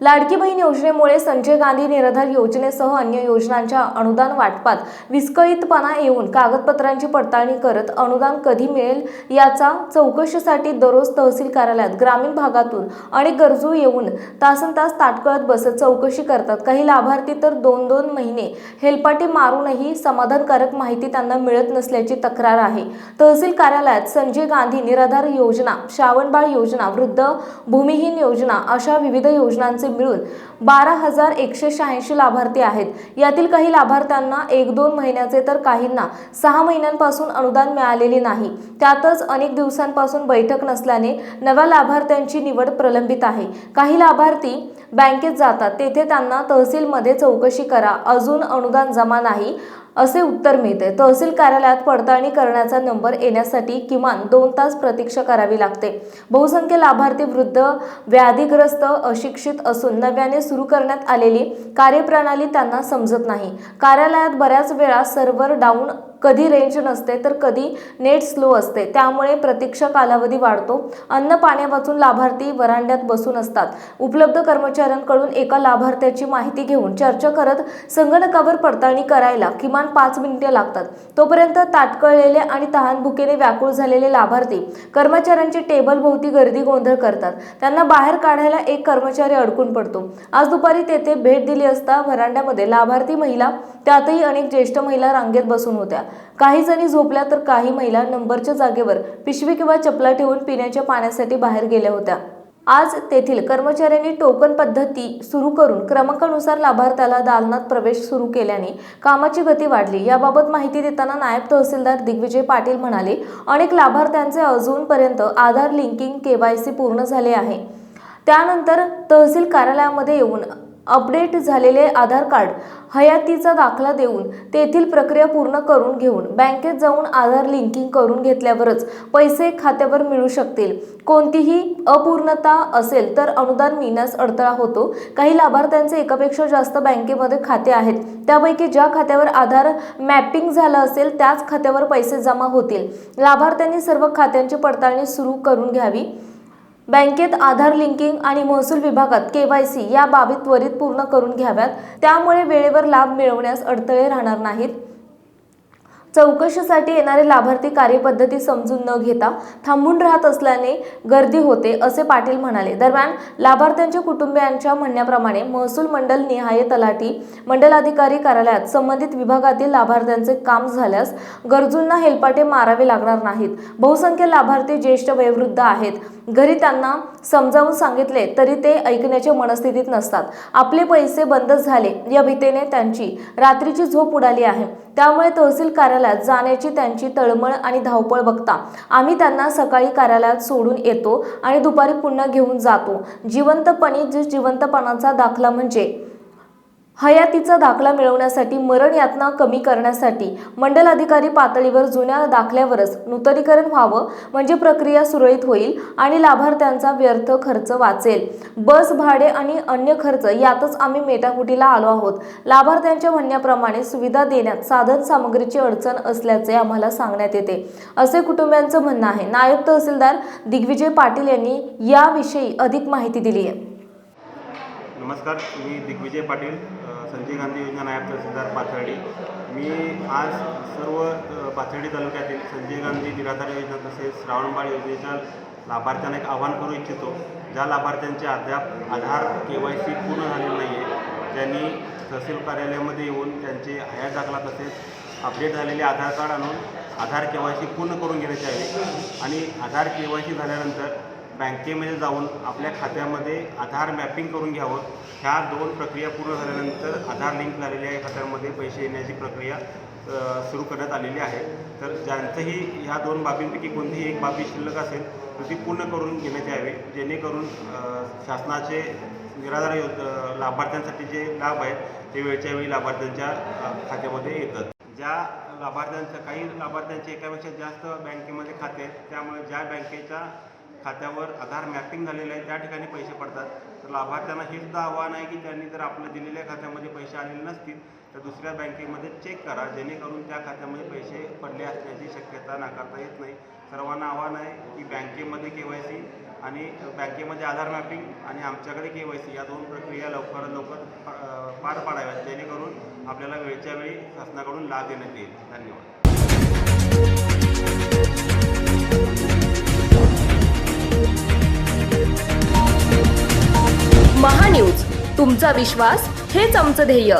लाडकी बहीण योजनेमुळे संजय गांधी निराधार योजनेसह अन्य योजनांच्या अनुदान वाटपात विस्कळीतपणा येऊन कागदपत्रांची पडताळणी करत अनुदान कधी मिळेल याचा चौकशीसाठी दररोज तहसील कार्यालयात ग्रामीण भागातून अनेक गरजू येऊन तासन तास ताटकळत बसत चौकशी करतात. काही लाभार्थी तर दोन दोन महिने हेलपाटे मारूनही समाधानकारक माहिती त्यांना मिळत नसल्याची तक्रार आहे. तहसील कार्यालयात संजय गांधी निराधार योजना श्रावणबाळ योजना वृद्ध भूमिहीन योजना अशा विविध योजनांचे मिळून बारा हजार एकशे शहाऐंशी लाभार्थी आहेत. यातील काही लाभार्थ्यांना एक दोन महिन्याचे तर काहींना सहा महिन्यांपासून अनुदान मिळालेले नाही. त्यातच अनेक दिवसांपासून बैठक नसल्याने नव्या लाभार्थ्यांची निवड प्रलंबित आहे. काही लाभार्थी बँकेत जातात. तेथे त्यांना तहसीलमध्ये चौकशी करा. अजून अनुदान जमा नाही. असे उत्तर मिळते. तहसील कार्यालयात पडताळणी करण्याचा नंबर येण्यासाठी किमान दोन तास प्रतीक्षा करावी लागते. बहुसंख्य लाभार्थी वृद्ध व्याधीग्रस्त अशिक्षित असून नव्याने सुरू करण्यात आलेली कार्यप्रणाली त्यांना समजत नाही. कार्यालयात बऱ्याच वेळा सर्व्हर डाऊन कधी रेंज नसते तर कधी नेट स्लो असते. त्यामुळे प्रतीक्षा कालावधी वाढतो. अन्न पाण्यापासून लाभार्थी वरांड्यात बसून असतात. उपलब्ध कर्मचाऱ्यांकडून एका लाभार्थ्याची माहिती घेऊन चर्चा करत संगणकावर पडताळणी करायला किमान पाच मिनिटे लागतात. तोपर्यंत ताटकळलेले आणि तहानभुकेने व्याकुळ झालेले लाभार्थी कर्मचाऱ्यांची टेबल भोवती गर्दी गोंधळ करतात. त्यांना बाहेर काढायला एक कर्मचारी अडकून पडतो. आज दुपारी तेथे भेट दिली असता व्हरांड्यामध्ये लाभार्थी महिला त्यातही अनेक ज्येष्ठ महिला रांगेत बसून होत्या. काही जणी झोपल्या तर काही महिला नंबरच्या जागेवर पिशवी किंवा चपला ठेवून पिण्याच्या पाण्यासाठी बाहेर गेल्या होत्या. आज तेथील कर्मचाऱ्यांनी टोकन पद्धती सुरू करून क्रमांकानुसार लाभार्थ्याला दालनात प्रवेश सुरू केल्याने कामाची गती वाढली. याबाबत माहिती देताना नायब तहसीलदार दिग्विजय पाटील म्हणाले अनेक लाभार्थ्यांचे अजूनपर्यंत आधार लिंकिंग केवायसी पूर्ण झाले आहे. त्यानंतर तहसील कार्यालयामध्ये येऊन अपडेट झालेले आधार कार्ड हयातीचा दाखला देऊन तेथील प्रक्रिया पूर्ण करून घेऊन बँकेत जाऊन आधार लिंकिंग करून घेतल्यावरच पैसे खात्यावर मिळू शकतील. कोणतीही अपूर्णता असेल तर अनुदान मिळण्यास अडथळा होतो. काही लाभार्थ्यांचे एकापेक्षा जास्त बँकेमध्ये खाते आहेत. त्यापैकी ज्या खात्यावर आधार मॅपिंग झालं असेल त्याच खात्यावर पैसे जमा होतील. लाभार्थ्यांनी सर्व खात्यांची पडताळणी सुरू करून घ्यावी. बँकेत आधार लिंकिंग आणि महसूल विभागात केवायसी या बाबी त्वरित पूर्ण करून घ्याव्यात. त्यामुळे वेळेवर लाभ मिळवण्यास अडथळे राहणार नाहीत. चौकशीसाठी येणारे लाभार्थी कार्यपद्धती समजून न घेता थांबून राहत असल्याने गर्दी होते असे पाटील म्हणाले. दरम्यान लाभार्थ्यांच्या कुटुंबियांच्या म्हणण्याप्रमाणे महसूल मंडल निहाय तलाठी मंडलाधिकारी कार्यालयात संबंधित विभागातील लाभार्थ्यांचे काम झाल्यास गरजूंना हेलपाटे मारावे लागणार नाहीत. बहुसंख्य लाभार्थी ज्येष्ठ वयोवृद्ध आहेत. घरी त्यांना समजावून सांगितले तरी ते ऐकण्याच्या मनस्थितीत नसतात. आपले पैसे बंद झाले या भीतीने त्यांची रात्रीची झोप उडाली आहे. त्यामुळे तहसील कार्यालयात जाण्याची त्यांची तळमळ आणि धावपळ बघता. आम्ही त्यांना सकाळी कार्यालयात सोडून येतो आणि दुपारी पुन्हा घेऊन जातो. जिवंतपणी जिवंतपणाचा दाखला म्हणजे हयातीचा दाखला मिळवण्यासाठी मरण यातना कमी करण्यासाठी मंडल अधिकारी पातळीवर जुन्या दाखल्यावरच नूतनीकरण व्हावं म्हणजे प्रक्रिया सुरळीत होईल आणि लाभार्थ्यांचा व्यर्थ खर्च वाचेल. बस भाडे आणि अन्य खर्च यातच आम्ही मेटाकुटीला आलो आहोत. लाभार्थ्यांच्या म्हणण्याप्रमाणे सुविधा देण्यात साधन सामग्रीची अडचण असल्याचे आम्हाला सांगण्यात येते. असे कुटुंबियांचं म्हणणं आहे. नायब तहसीलदार दिग्विजय पाटील यांनी याविषयी अधिक माहिती दिली आहे. नमस्कार मी दिग्विजय पाटील संजय गांधी योजना नायब तहसीलदार पाथर्डी. मी आज सर्व पाथर्डी तालुक्यातील संजय गांधी निराधार योजना तसेच श्रावणबाळ योजनेच्या लाभार्थ्यांना एक आवाहन करू इच्छितो ज्या लाभार्थ्यांचे अद्याप आधार के वाय सी पूर्ण झालेलं नाही आहे त्यांनी तहसील कार्यालयामध्ये येऊन त्यांचे हयात दाखला तसेच अपडेट झालेले आधार कार्ड आणून आधार के वाय सी पूर्ण करून घेण्याची आहे. आणि आधार के वाय सी झाल्यानंतर बँकेमध्ये जाऊन आपल्या खात्यामध्ये आधार मॅपिंग करून घ्यावं. ह्या दोन प्रक्रिया पूर्ण झाल्यानंतर आधार लिंक झालेल्या या खात्यामध्ये पैसे येण्याची प्रक्रिया सुरू करण्यात आलेली आहे. तर ज्यांचंही ह्या दोन बाबींपैकी कोणतीही एक बाबी शिल्लक असेल तर ती पूर्ण करून घेण्यात यावी. जेणेकरून शासनाचे निराधार योज लाभार्थ्यांसाठी जे लाभ आहेत ते वेळच्या वेळी लाभार्थ्यांच्या खात्यामध्ये येतात. ज्या लाभार्थ्यांचं काही लाभार्थ्यांचे एकापेक्षा जास्त बँकेमध्ये खाते आहेत त्यामुळे ज्या बँकेच्या खात्यावर आधार मॅपिंग झालेलं आहे त्या ठिकाणी पैसे पडतात. तर लाभार्थ्यांना हे सुद्धा आव्हान आहे की त्यांनी जर आपल्या दिलेल्या खात्यामध्ये पैसे आलेले नसतील तर दुसऱ्या बँकेमध्ये चेक करा जेणेकरून त्या खात्यामध्ये पैसे पडले असण्याची शक्यता नाकारता येत नाही. सर्वांना आव्हान आहे की बँकेमध्ये के वाय सी आणि बँकेमध्ये आधार मॅपिंग आणि आमच्याकडे के वाय सी या दोन प्रक्रिया लवकरात लवकर पार पाडाव्यात जेणेकरून आपल्याला वेळच्या वेळी शासनाकडून लाभ देण्यात येईल. धन्यवाद. तुमचा विश्वास हेच आमचं ध्येय.